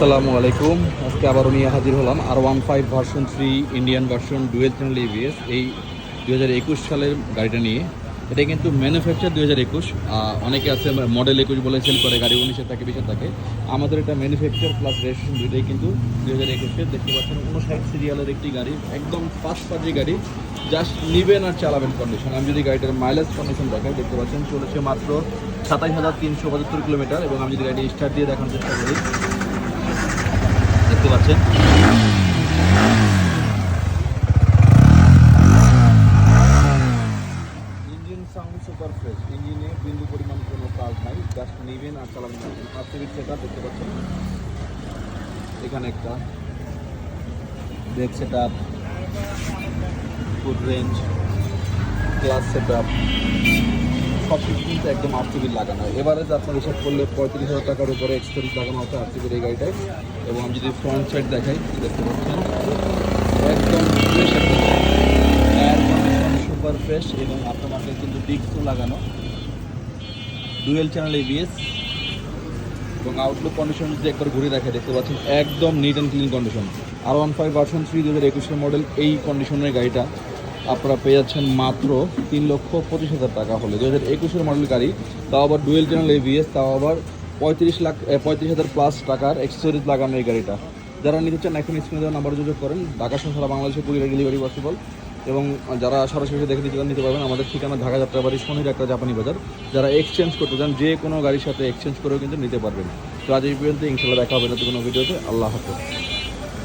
আসসালামু আলাইকুম। আজকে আবারও নিয়ে হাজির হলাম R one five version three Indian version dual channel ABS এই দু হাজার একুশ সালের গাড়িটা নিয়ে। এটা কিন্তু ম্যানুফ্যাকচার দুই হাজার একুশ। অনেকে আছে মডেল একুশ বলে সেল করে, গাড়ি উনিশের থাকে, বিশের থাকে। আমাদের এটা ম্যানুফ্যাকচার প্লাস রেজিস্ট্রেশন দুইটাই কিন্তু দু হাজার একুশে দেখতে পাচ্ছেন। কোনো সাইড সিরিয়ালের একটি গাড়ি, একদম ফার্স্ট পার্টি গাড়ি। জাস্ট নিবেন আর চালাবেন কন্ডিশন আমি যদি গাড়িটার মাইলেজ কন্ডিশন দেখাই, দেখতে পাচ্ছেন চলেছে মাত্র সাতাশ হাজার তিনশো পঁচাত্তর কিলোমিটার। এবং আমি যদি গাড়ি স্টার্ট দিয়ে দেখানোর চেষ্টা করি পাচ্ছেন ইঞ্জিন সাউন্ড সুপার ফ্রেশ ইঞ্জিনে বিন্দু পরিমাণ কোনো কাজ নাই জাস্ট নেবেন আর চালাবেন সিভিট সেট দেখতে পাচ্ছেন? এখানে একটা brake set up food range class set up সব কিছু কিন্তু একদম আরটিভির লাগানো এবারে যে আপনার হিসাব করলে পঁয়ত্রিশ হাজার টাকার উপরে এক্সপেরিস লাগানো আছে আরটিভির এই গাড়িটায় এবং আমি যদি ফ্রন্ট সাইড দেখাই, দেখতে পাচ্ছেন? একদম সুপার ফ্রেশ এবং আপনার কিন্তু ডিস্কও লাগানো। ডুয়েল চ্যানেল এবিএস এবং আউটলুক কন্ডিশন যদি একবার ঘুরে দেখে দেখতে পাচ্ছেন? একদম neat and clean condition R one five version three দু হাজার একুশের মডেল এই কন্ডিশনের গাড়িটা। আপনারা পেয়ে যাচ্ছেন মাত্র তিন লক্ষ পঁচিশ হাজার টাকা হলে। দু হাজার একুশের মডেল গাড়ি, তাও আবার ডুয়েল চ্যানেল এভিএস, তাও আবার পঁয়ত্রিশ লাখ পঁয়ত্রিশ হাজার প্লাস টাকার এক্সেসরিজ লাগানো এই গাড়িটা। যারা নিতে চান, এখন স্ক্রিনে দেওয়া নাম্বার যোগাযোগ করেন। ঢাকা সহ সারা বাংলাদেশে কুরিয়ার ডেলিভারি পসিবল এবং যারা সরাসরি দেখে চান, নিতে পারবেন। আমাদের ঠিকানা ঢাকা যাত্রাবাড়ি শনির একটা জাপানি বাজার। যারা এক্সচেঞ্জ করতে চান, যে কোনো গাড়ির সাথে এক্সচেঞ্জ করেও কিন্তু নিতে পারবেন। তো আজ এই পর্যন্ত ইনশাল্লাহ দেখা হবে নতুন কোনো ভিডিওতে। আল্লাহ হাফেজ।